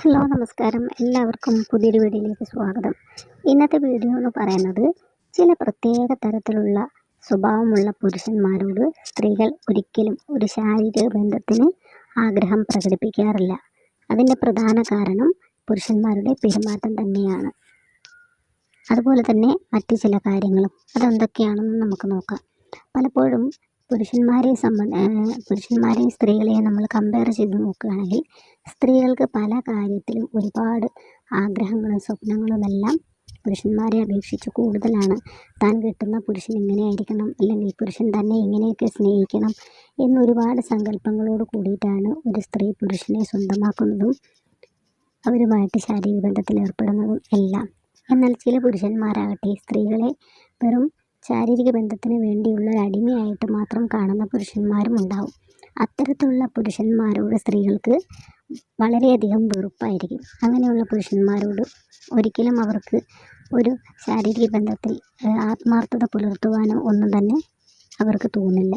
Hello നമസ്കാരം. എല്ലാവർക്കും പുതിയൊരു വീഡിയോയിലേക്ക് സ്വാഗതം. ഇന്നത്തെ വീഡിയോ എന്ന് പറയുന്നത് ചില പ്രത്യേക തരത്തിലുള്ള സ്വഭാവമുള്ള പുരുഷന്മാരോട് സ്ത്രീകൾ ഒരിക്കലും ഒരു ശാരീരിക ബന്ധത്തിന് ആഗ്രഹം പ്രകടിപ്പിക്കാറില്ല. അതിന്റെ പ്രധാന കാരണം പുരുഷന്മാരുടെ പെരുമാറ്റം തന്നെയാണ്. അതുപോലെ തന്നെ മറ്റു ചില കാര്യങ്ങളും. അതെന്തൊക്കെയാണെന്ന് നമുക്ക് നോക്കാം. പലപ്പോഴും പുരുഷന്മാരെ സംബന്ധ പുരുഷന്മാരെയും സ്ത്രീകളെയും നമ്മൾ കമ്പയർ ചെയ്ത് നോക്കുകയാണെങ്കിൽ സ്ത്രീകൾക്ക് പല കാര്യത്തിലും ഒരുപാട് ആഗ്രഹങ്ങളും സ്വപ്നങ്ങളും എല്ലാം പുരുഷന്മാരെ അപേക്ഷിച്ച് കൂടുതലാണ്. താൻ കിട്ടുന്ന പുരുഷൻ ഇങ്ങനെയായിരിക്കണം അല്ലെങ്കിൽ പുരുഷൻ തന്നെ ഇങ്ങനെയൊക്കെ സ്നേഹിക്കണം എന്നൊരുപാട് സങ്കല്പങ്ങളോട് കൂടിയിട്ടാണ് ഒരു സ്ത്രീ പുരുഷനെ സ്വന്തമാക്കുന്നതും അവരുമായിട്ട് ശാരീരിക ബന്ധത്തിൽ ഏർപ്പെടുന്നതും എല്ലാം. എന്നാൽ ചില പുരുഷന്മാരാകട്ടെ സ്ത്രീകളെ വെറും ശാരീരിക ബന്ധത്തിന് വേണ്ടിയുള്ള ഒരു അടിമയായിട്ട് മാത്രം കാണുന്ന പുരുഷന്മാരും ഉണ്ടാവും. അത്തരത്തിലുള്ള പുരുഷന്മാരോട് സ്ത്രീകൾക്ക് വളരെയധികം വെറുപ്പായിരിക്കും. അങ്ങനെയുള്ള പുരുഷന്മാരോട് ഒരിക്കലും അവർക്ക് ഒരു ശാരീരിക ബന്ധത്തിൽ ആത്മാർത്ഥത പുലർത്തുവാനോ ഒന്നും തന്നെ അവർക്ക് തോന്നില്ല.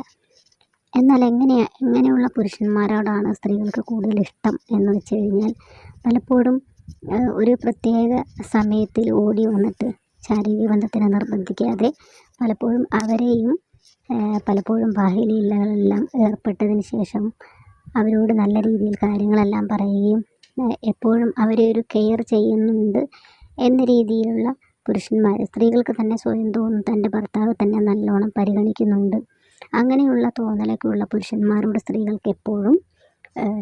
എന്നാൽ എങ്ങനെയാ എങ്ങനെയുള്ള പുരുഷന്മാരോടാണ് സ്ത്രീകൾക്ക് കൂടുതൽ ഇഷ്ടം എന്ന് വെച്ച് കഴിഞ്ഞാൽ പലപ്പോഴും ഒരു പ്രത്യേക സമയത്തിൽ ഓടി വന്നിട്ട് ശാരീരിക ബന്ധത്തിന് നിർബന്ധിക്കാതെ പലപ്പോഴും അവരെയും പലപ്പോഴും ബാഹ്യലീലകളെല്ലാം ഏർപ്പെട്ടതിന് ശേഷം അവരോട് നല്ല രീതിയിൽ കാര്യങ്ങളെല്ലാം പറയുകയും എപ്പോഴും അവരെ ഒരു കെയർ ചെയ്യുന്നുണ്ട് എന്ന രീതിയിലുള്ള പുരുഷന്മാർ സ്ത്രീകൾക്ക് തന്നെ സ്വയം തോന്നും തന്റെ ഭർത്താവ് തന്നെ നല്ലോണം പരിഗണിക്കുന്നുണ്ട്. അങ്ങനെയുള്ള തോന്നലൊക്കെ ഉള്ള പുരുഷന്മാരോട് സ്ത്രീകൾക്ക് എപ്പോഴും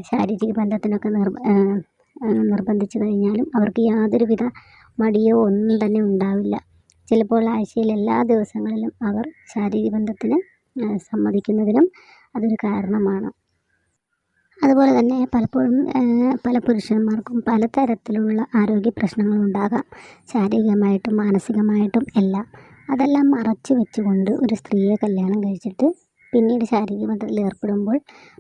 ശാരീരിക ബന്ധത്തിനൊക്കെ നിർബന്ധിച്ചു കഴിഞ്ഞാലും അവർക്ക് യാതൊരുവിധ മടിയോ ഒന്നും തന്നെ ഉണ്ടാവില്ല. ചിലപ്പോൾ ആഴ്ചയിൽ എല്ലാ ദിവസങ്ങളിലും അവർ ശാരീരിക ബന്ധത്തിന് സമ്മതിക്കുന്നതിനും അതൊരു കാരണമാണ്. അതുപോലെ തന്നെ പലപ്പോഴും പല പുരുഷന്മാർക്കും പലതരത്തിലുള്ള ആരോഗ്യ പ്രശ്നങ്ങളുണ്ടാകാം ശാരീരികമായിട്ടും മാനസികമായിട്ടും എല്ലാം. അതെല്ലാം മറച്ചു വെച്ചുകൊണ്ട് ഒരു സ്ത്രീയെ കല്യാണം കഴിച്ചിട്ട് പിന്നീട് ശാരീരിക ബന്ധത്തിൽ ഏർപ്പെടുമ്പോൾ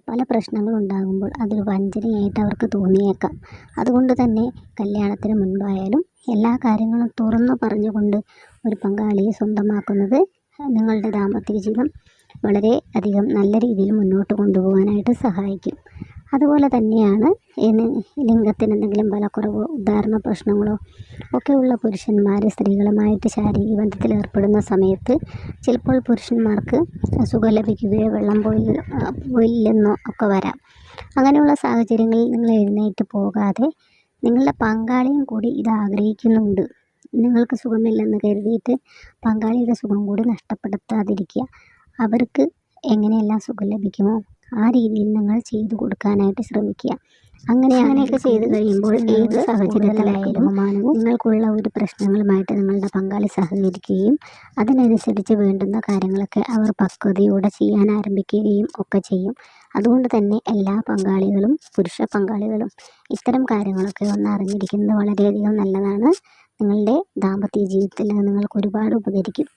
പല പ്രശ്നങ്ങളും ഉണ്ടാകുമ്പോൾ അതൊരു വഞ്ചനയായിട്ട് അവർക്ക് തോന്നിയേക്കാം. അതുകൊണ്ട് തന്നെ കല്യാണത്തിന് മുൻപായാലും എല്ലാ കാര്യങ്ങളും തുറന്നു പറഞ്ഞുകൊണ്ട് ഒരു പങ്കാളിയെ സ്വന്തമാക്കുന്നത് നിങ്ങളുടെ ദാമ്പത്യ ജീവിതം വളരെ അധികം നല്ല രീതിയിൽ മുന്നോട്ട് കൊണ്ടുപോകാനായിട്ട് സഹായിക്കും. അതുപോലെ തന്നെയാണ് ലിംഗത്തിന് എന്തെങ്കിലും ബലക്കുറവോ ഉദാഹരണ പ്രശ്നങ്ങളോ ഒക്കെയുള്ള പുരുഷന്മാർ സ്ത്രീകളുമായിട്ട് ശാരീരിക ബന്ധത്തിൽ ഏർപ്പെടുന്ന സമയത്ത് ചിലപ്പോൾ പുരുഷന്മാർക്ക് സുഖം ലഭിക്കുകയോ വെള്ളം പോയി പോയില്ലെന്നോ ഒക്കെ വരാം. അങ്ങനെയുള്ള സാഹചര്യങ്ങളിൽ നിങ്ങൾ എഴുന്നേറ്റ് പോകാതെ നിങ്ങളുടെ പങ്കാളിയും കൂടി ഇത് ആഗ്രഹിക്കുന്നുണ്ട്. നിങ്ങൾക്ക് സുഖമില്ലെന്ന് കരുതിയിട്ട് പങ്കാളിയുടെ സുഖം കൂടി നഷ്ടപ്പെടുത്താതിരിക്കുക. അവർക്ക് എങ്ങനെയെല്ലാം സുഖം ലഭിക്കുമോ? ആ രീതിയിൽ നിങ്ങൾ ചെയ്തു കൊടുക്കാനായിട്ട് ശ്രമിക്കുക. അങ്ങനെ അങ്ങനെയൊക്കെ ചെയ്ത് കഴിയുമ്പോൾ ഏത് സാഹചര്യത്തിലായാലും നിങ്ങൾക്കുള്ള ഒരു പ്രശ്നങ്ങളുമായിട്ട് നിങ്ങളുടെ പങ്കാളി സഹകരിക്കുകയും അതിനനുസരിച്ച് വേണ്ടുന്ന കാര്യങ്ങളൊക്കെ അവർ പക്വതയോടെ ചെയ്യാൻ ആരംഭിക്കുകയും ഒക്കെ ചെയ്യും. അതുകൊണ്ട് തന്നെ എല്ലാ പങ്കാളികളും പുരുഷ പങ്കാളികളും ഇത്തരം കാര്യങ്ങളൊക്കെ ഒന്ന് അറിഞ്ഞിരിക്കുന്നത് വളരെയധികം നല്ലതാണ്. നിങ്ങളുടെ ദാമ്പത്യ ജീവിതത്തിൽ നിങ്ങൾക്ക് ഒരുപാട് ഉപകരിക്കും.